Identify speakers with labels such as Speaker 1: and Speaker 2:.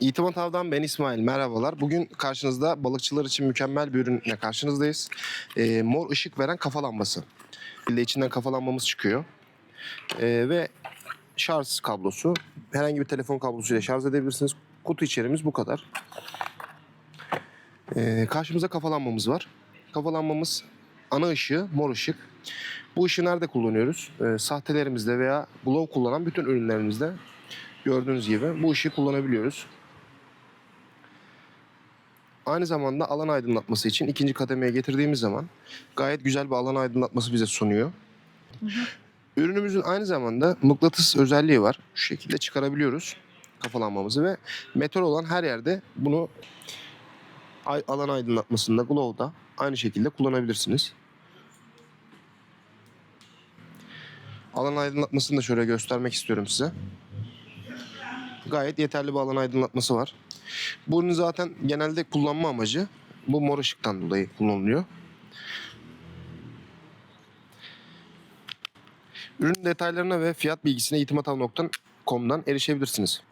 Speaker 1: İtimat Av'dan ben İsmail. Merhabalar. Bugün karşınızda balıkçılar için mükemmel bir ürünle karşınızdayız. Ee, mor ışık veren kafa lambası. Bir de içinden kafa lambamız çıkıyor. Ee, ve şarj kablosu. Herhangi bir telefon kablosuyla şarj edebilirsiniz. Kutu içeriğimiz bu kadar. Ee, karşımızda kafa lambamız var. Kafa lambamız ana ışığı mor ışık. Bu ışığı nerede kullanıyoruz? Ee, sahtelerimizde veya glow kullanan bütün ürünlerimizde gördüğünüz gibi bu ışığı kullanabiliyoruz. Aynı zamanda alan aydınlatması için ikinci kademeye getirdiğimiz zaman gayet güzel bir alan aydınlatması bize sunuyor. Ürünümüzün aynı zamanda mıknatıs özelliği var. Şu şekilde çıkarabiliyoruz kafalanmamızı ve metal olan her yerde bunu alan aydınlatmasında, glow'da aynı şekilde kullanabilirsiniz. Alan aydınlatmasını da şöyle göstermek istiyorum size. Gayet yeterli bir alan aydınlatması var. Bu ürün zaten genelde kullanma amacı bu mor ışıktan dolayı kullanılıyor. Ürün detaylarına ve fiyat bilgisine itimatal.com'dan erişebilirsiniz.